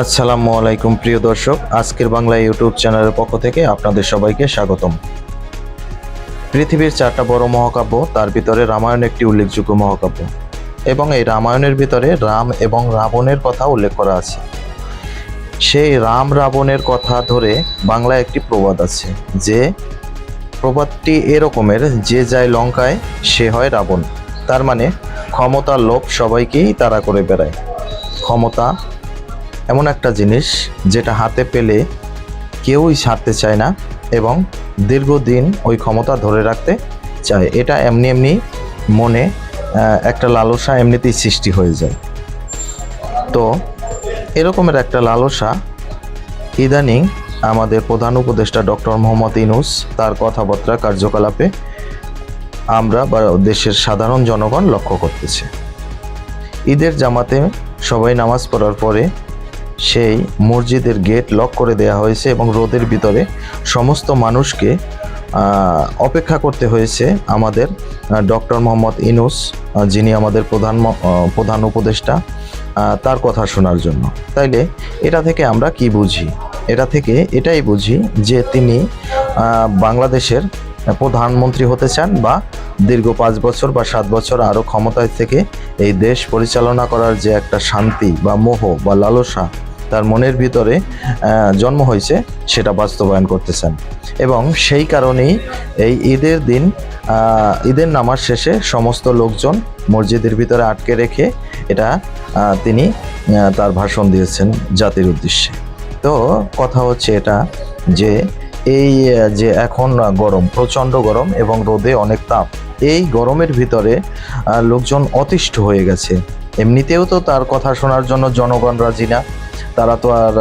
আসসালামু আলাইকুম, প্রিয় দর্শক। আজকের বাংলা ইউটিউব চ্যানেলের পক্ষ থেকে আপনাদের সবাইকে স্বাগতম। পৃথিবীর চারটা বড় মহাকাব্য, তার ভিতরে রামায়ণ একটি উল্লেখযোগ্য মহাকাব্য। এবং এই রামায়ণের ভিতরে রাম এবং রাবণের কথা উল্লেখ করা আছে। সেই রাম রাবণের কথা ধরে বাংলায় একটি প্রবাদ আছে যে, প্রবাদটি এরকমের যে যায় লঙ্কায়, সে হয় রাবণ। তার মানে ক্ষমতার লোভ সবাইকেই তারা করে বেড়ায়। ক্ষমতা এমন একটা জিনিস যেটা হাতে পেলে কেউই ছাড়তে চায় না এবং দীর্ঘদিন ওই ক্ষমতা ধরে রাখতে চায়। এটা এমনি এমনি মনে একটা লালসা এমনিতেই সৃষ্টি হয়ে যায়। তো এরকমের একটা লালসা ইদানিং আমাদের প্রধান উপদেষ্টা ডক্টর মোহাম্মদ ইনুস তার কথাবার্তা কার্যকলাপে আমরা বা দেশের সাধারণ জনগণ লক্ষ্য করতেছে। ঈদের জামাতে সবাই নামাজ পড়ার পরে সেই মসজিদের গেট লক করে দেওয়া হয়েছে এবং রোদের ভিতরে সমস্ত মানুষকে অপেক্ষা করতে হয়েছে আমাদের ডক্টর মোহাম্মদ ইনুস যিনি আমাদের প্রধান প্রধান উপদেষ্টা তার কথা শোনার জন্য। তাইলে এটা থেকে আমরা কি বুঝি? এটা থেকে এটাই বুঝি যে তিনি বাংলাদেশের প্রধানমন্ত্রী হতে চান বা দীর্ঘ পাঁচ বছর বা সাত বছর আরও ক্ষমতায় থেকে এই দেশ পরিচালনা করার যে একটা শান্তি বা মোহ বা লালসা তার মনের ভিতরে জন্ম হয়েছে, সেটা বাস্তবায়ন করতেছেন। এবং সেই কারণেই এই ঈদের দিন ঈদের নামাজ শেষে সমস্ত লোকজন মসজিদের ভিতরে আটকে রেখে এটা তিনি তার ভাষণ দিয়েছেন জাতির উদ্দেশ্যে। তো কথা হচ্ছে এটা যে, এই যে এখন গরম, প্রচণ্ড গরম এবং রোদে অনেক তাপ, এই গরমের ভিতরে লোকজন অতিষ্ঠ হয়ে গেছে। এমনিতেও তো তার কথা শোনার জন্য জনগণ রাজি না। তারা তো আর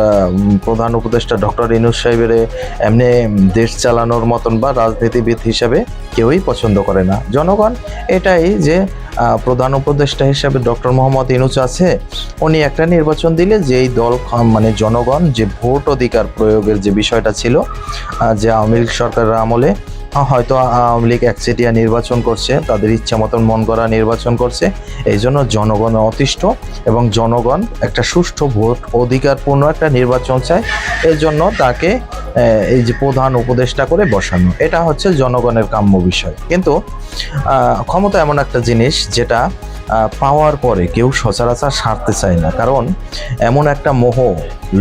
প্রধান উপদেষ্টা ডক্টর ইনুস সাহেবের এমনি দেশ চালানোর মতন বা রাজনীতিবিদ হিসাবে কেউই পছন্দ করে না। জনগণ এটাই যে প্রধান উপদেষ্টা হিসাবে ডক্টর মোহাম্মদ ইনুস আছে, উনি একটা নির্বাচন দিলে যেই দল মানে জনগণ যে ভোট অধিকার প্রয়োগের যে বিষয়টা ছিল যে আওয়ামী লীগ সরকারের আমলে হয়তো আওয়ামী লীগ একচেটিয়া নির্বাচন করছে, তাদের ইচ্ছা মতন মন করা নির্বাচন করছে, এই জন্য জনগণ অতিষ্ঠ এবং জনগণ একটা সুষ্ঠু ভোট অধিকারপূর্ণ একটা নির্বাচন চায় এই জন্য তাকে এই যে প্রধান উপদেষ্টা করে বসানো, এটা হচ্ছে জনগণের কাম্য বিষয়। কিন্তু ক্ষমতা এমন একটা জিনিস যেটা পাওয়ার পরে কেউ সচরাচর সারতে চায় না। কারণ এমন একটা মোহ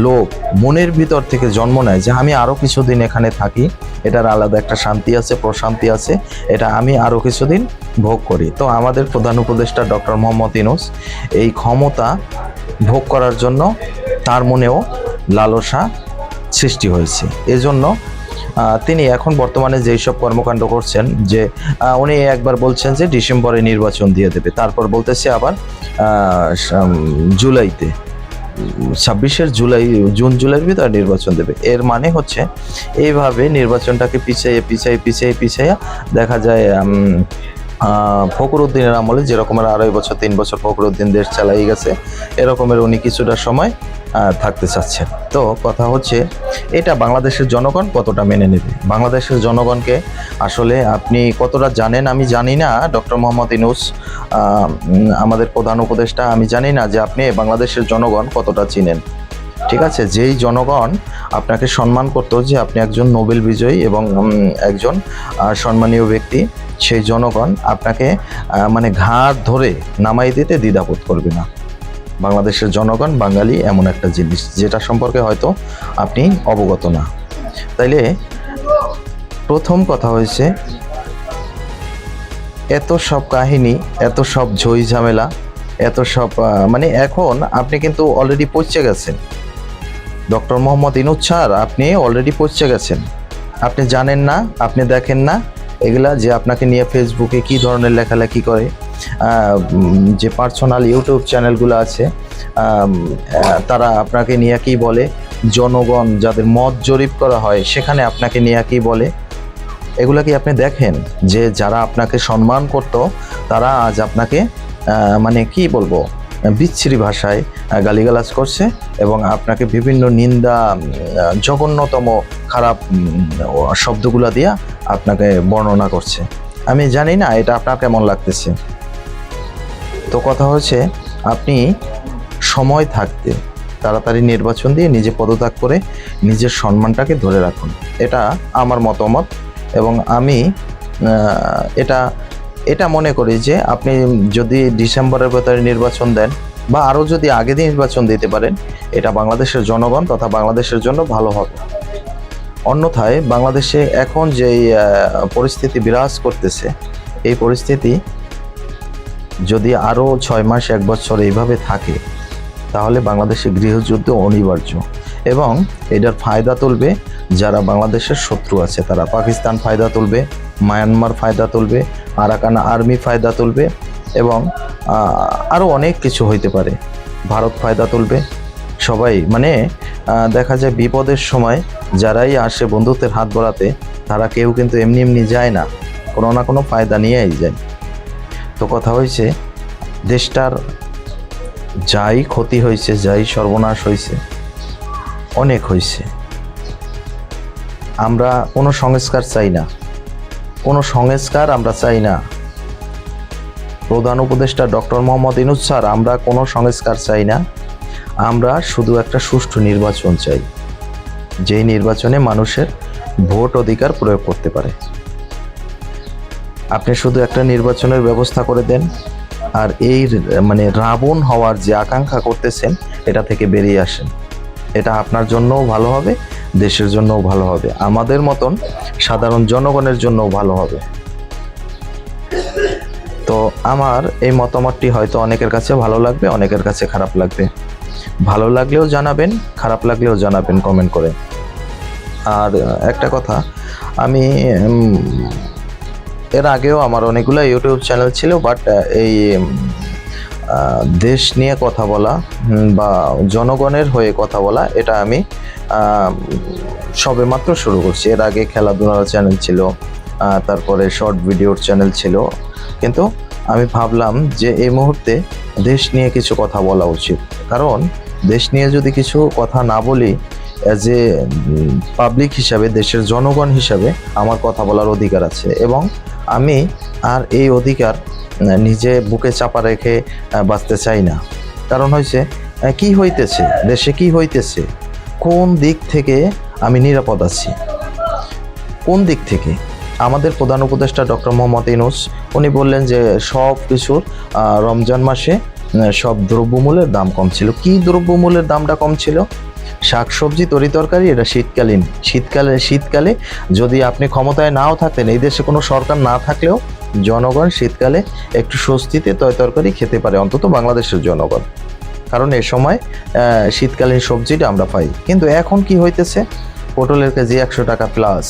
লোভ মনের ভিতর থেকে জন্ম নেয় যে আমি আরও কিছুদিন এখানে থাকি, এটার আলাদা একটা শান্তি আছে, প্রশান্তি আছে, এটা আমি আরও কিছুদিন ভোগ করি। তো আমাদের প্রধান উপদেষ্টা ডক্টর মোহাম্মদ ইনুস এই ক্ষমতা ভোগ করার জন্য তার মনেও লালসা সৃষ্টি হয়েছে। এজন্য তিনি এখন বর্তমানে যেই সব কর্মকাণ্ড করছেন যে উনি একবার বলছেন যে ডিসেম্বরে নির্বাচন দিয়ে দেবে, তারপর বলতেছে আবার জুলাইতে, ছাব্বিশের জুলাই, জুন জুলাইয়ের ভিতরে নির্বাচন দেবে। এর মানে হচ্ছে এইভাবে নির্বাচনটাকে পিছিয়ে পিছিয়ে পিছিয়ে পিছিয়ে দেখা যায় ফখরুদ্দিনের আমলে যেরকমের আড়াই বছর, তিন বছর ফখরুদ্দিন দেশ চালাই গেছে, এরকমের উনি কিছুটা সময় থাকতে চাচ্ছেন। তো কথা হচ্ছে, এটা বাংলাদেশের জনগণ কতটা মেনে নেবে? বাংলাদেশের জনগণকে আসলে আপনি কতটা জানেন আমি জানি না। ডক্টর মোহাম্মদ ইনুস আমাদের প্রধান উপদেষ্টা, আমি জানি না যে আপনি বাংলাদেশের জনগণ কতটা চিনেন। ঠিক আছে? যেই জনগণ আপনাকে সম্মান করতো যে আপনি একজন নোবেল বিজয়ী এবং একজন সম্মানীয় ব্যক্তি, সেই জনগণ আপনাকে মানে ঘাট ধরে নামাই দিতে দ্বিধাবোধ করবে না। বাংলাদেশের জনগণ, বাঙালি এমন একটা জিনিস, যেটা সম্পর্কে হয়তো আপনি অবগত না। তাইলে প্রথম কথা হয়েছে, এত সব কাহিনী, এত সব ঝই ঝামেলা, এত সব মানে এখন আপনি কিন্তু অলরেডি পৌঁছে গেছেন। ডক্টর মোহাম্মদ ইনুজ স্যার, আপনি অলরেডি পৌঁছে গেছেন। আপনি জানেন না, আপনি দেখেন না এগুলা যে আপনাকে নিয়ে ফেসবুকে কি ধরনের লেখালেখি করে যে পার্সোনাল ইউটিউব চ্যানেলগুলো আছে তারা আপনাকে নিয়ে কি বলে, জনগণ যাদের মত জরিপ করা হয় সেখানে আপনাকে নিয়ে কি বলে, এগুলো কি আপনি দেখেন? যে যারা আপনাকে সম্মান করতো, তারা আজ আপনাকে মানে কি বলব বিচ্ছিরি ভাষায় গালিগালাজ করছে এবং আপনাকে বিভিন্ন নিন্দা জঘন্যতম খারাপ শব্দগুলা দিয়া আপনাকে বর্ণনা করছে। আমি জানি না এটা আপনার কেমন লাগতেছে। তো কথা হচ্ছে আপনি সময় থাকতে তাড়াতাড়ি নির্বাচন দিয়ে নিজে পদত্যাগ করে নিজের সম্মানটাকে ধরে রাখুন। এটা আমার মতামত এবং আমি এটা এটা মনে করি যে আপনি যদি ডিসেম্বরের ভেতরে নির্বাচন দেন বা আরও যদি আগে দিয়ে নির্বাচন দিতে পারেন, এটা বাংলাদেশের জনগণ তথা বাংলাদেশের জন্য ভালো হবে। অন্যথায় বাংলাদেশে এখন যেই পরিস্থিতি বিরাজ করতেছে, এই পরিস্থিতি যদি আরও ছয় মাস, এক বছর এইভাবে থাকে, তাহলে বাংলাদেশে গৃহযুদ্ধ অনিবার্য। এবং এটার ফায়দা তুলবে যারা বাংলাদেশের শত্রু আছে। তারা পাকিস্তান ফায়দা তুলবে, মায়ানমার ফায়দা তুলবে, আরাকান আর্মি ফায়দা তুলবে এবং আরও অনেক কিছু হইতে পারে। ভারত ফায়দা তুলবে। সবাই মানে দেখা যায় বিপদের সময় যারাই আসে বন্ধুত্বের হাত বাড়াতে, তারা কেউ কিন্তু এমনি এমনি যায় না। কোনো না কোনো ফায়দা নিয়েই যায়। তো কথা হয়েছে দেশটার যাই ক্ষতি হয়েছে যাই সর্বনাশ হয়েছে অনেক হয়েছে আমরা কোনো সংস্কার চাই না। কোনো সংস্কার আমরা চাই না। প্রধান উপদেষ্টা ডক্টর মোহাম্মদ ইনুস স্যার, আমরা কোনো সংস্কার চাই না। আমরা শুধু একটা সুষ্ঠু নির্বাচন চাই, যেই নির্বাচনে মানুষের ভোট অধিকার প্রয়োগ করতে পারে। আপনি শুধু একটা নির্বাচনের ব্যবস্থা করে দেন, আর এই মানে রাবণ হওয়ার যে আকাঙ্ক্ষা করতেছেন, এটা থেকে বেরিয়ে আসেন। এটা আপনার জন্যও ভালো হবে, দেশের জন্যও ভালো হবে। আমাদের মতন সাধারণ জনগণের জন্যও ভালো হবে। তো আমার এই মতামতটি হয়তো অনেকের কাছে ভালো লাগবে, অনেকের কাছে খারাপ লাগবে। ভালো লাগলেও জানাবেন, খারাপ লাগলেও জানাবেন কমেন্ট করে। আর একটা কথা, আমি এর আগেও আমার অনেকগুলো ইউটিউব চ্যানেল ছিল বাট এই দেশ নিয়ে কথা বলা বা জনগণের হয়ে কথা বলা, এটা আমি সবে মাত্র শুরু করছি। এর আগে খেলাধুলার চ্যানেল ছিল তারপরে শর্ট ভিডিওর চ্যানেল ছিল। কিন্তু আমি ভাবলাম যে এই মুহূর্তে দেশ নিয়ে কিছু কথা বলা উচিত। কারণ দেশ নিয়ে যদি কিছু কথা না বলি অ্যাজ এ পাবলিক হিসাবে, দেশের জনগণ হিসাবে আমার কথা বলার অধিকার আছে। এবং আমি আর এই অধিকার নিজে বুকে চাপা রেখে বাঁচতে চাই না। কারণ হয়েছে কি হইতেছে, দেশে কি হইতেছে, কোন দিক থেকে আমি নিরাপদ আছি? কোন দিক থেকে? আমাদের প্রধান উপদেষ্টা ডক্টর মোহাম্মদ ইনুস উনি বললেন যে সব কিছুর রমজান মাসে সব দ্রব্যমূল্যের দাম কম ছিল। কি দ্রব্যমূল্যের দামটা কম ছিল? শাকসবজি তরি তরকারি এটা শীতকালীন। শীতকালে শীতকালে যদি আপনি ক্ষমতায় নাও থাকতেন এই দেশে কোনো সরকার না থাকলেও জনগণ শীতকালে একটু স্বস্তিতে তরি তরকারি খেতে পারে, অন্তত বাংলাদেশের জনগণ। কারণ এ সময় শীতকালীন সবজিটা আমরা পাই। কিন্তু এখন কি হইতেছে? পটলের কেজি একশো টাকা প্লাস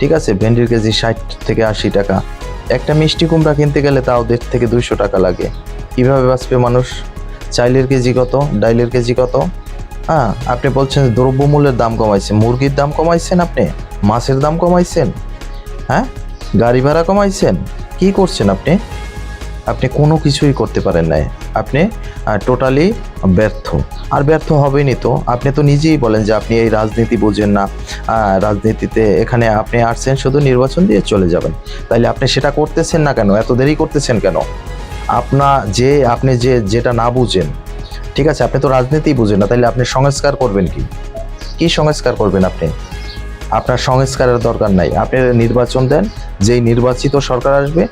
ঠিক আছে? ভেন্ডির কেজি ষাট থেকে আশি টাকা। একটা মিষ্টি কুমড়া কিনতে গেলে তাও দেড় থেকে দুইশো টাকা লাগে। কীভাবে বাঁচবে মানুষ? চাইলের কেজি কত? ডাইলের কেজি কত? হ্যাঁ আপনি বলছেন দ্রব্যমূল্যের দাম কমাইছে মুরগির দাম কমাইছেন আপনি? মাছের দাম কমাইছেন? হ্যাঁ? গাড়ি ভাড়া কমাইছেন? কি করছেন আপনি? আপনি কোনো কিছুই করতে পারেন নাই। আপনি টোটালি ব্যর্থ। আর ব্যর্থ হবেনই তো। আপনি তো নিজেই বলেন যে আপনি এই রাজনীতি বোঝেন না। রাজনীতিতে এখানে আপনি আসছেন, শুধু নির্বাচন দিয়ে চলে যাবেন। তাইলে আপনি সেটা করতেছেন না কেন? এত দেরি করতেছেন কেন? আপনা যে, আপনি যে, যেটা না বুঝেন ঠিক আছে, আপনি তো রাজনীতি বুঝেন না তাহলে আপনি সংস্কার করবেন কি? কি সংস্কার করবেন আপনি? আপনার সংস্কারের দরকার নাই। আপনি নির্বাচন দেন, যেই নির্বাচিত সরকার আসবে,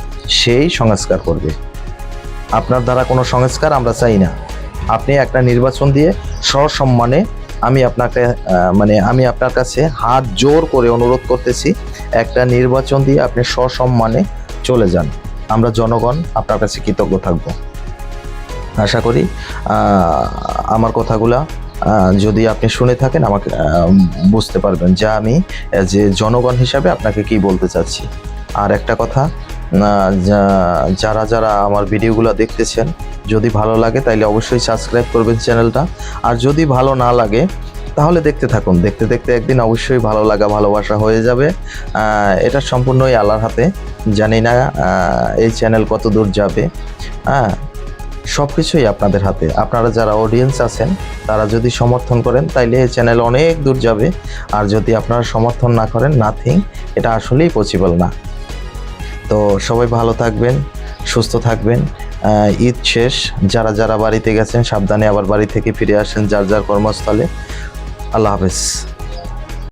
সেই সংস্কার করবে। আপনার দ্বারা কোনো সংস্কার আমরা চাই না। আপনি একটা নির্বাচন দিয়ে সসম্মানে আমি আপনাকে মানে আমি আপনার কাছে হাত জোর করে অনুরোধ করতেছি, একটা নির্বাচন দিয়ে আপনি সসম্মানে চলে যান। আমরা জনগণ আপনার কাছে কৃতজ্ঞ থাকব। আশা করি আমার কথাগুলা যদি আপনি শুনে থাকেন, আমাকে বুঝতে পারবেন যা আমি, যে জনগণ হিসাবে আপনাকে কি বলতে চাচ্ছি। আর একটা কথা যারা যারা আমার ভিডিওগুলো দেখতেছেন, যদি ভালো লাগে তাইলে অবশ্যই সাবস্ক্রাইব করবেন চ্যানেলটা। আর যদি ভালো না লাগে, তাহলে দেখতে থাকুন। দেখতে দেখতে একদিন অবশ্যই ভালো লাগা, ভালোবাসা হয়ে যাবে। এটা সম্পূর্ণই আল্লাহর হাতে। জানি না এই চ্যানেল কত দূর যাবে। হ্যাঁ সব কিছুই আপনাদের হাতে। আপনারা যারা অডিয়েন্স আছেন, তারা যদি সমর্থন করেন, তাইলে এই চ্যানেল অনেক দূর যাবে। আর যদি আপনারা সমর্থন না করেন নাথিং এটা আসলেই পসিবল না। তো সবাই ভালো থাকবেন, সুস্থ থাকবেন। ঈদ শেষ। যারা যারা বাড়িতে গেছেন, সাবধানে আবার বাড়ি থেকে ফিরে আসেন, যার যার কর্মস্থলে। আল্লাহ হাফেজ।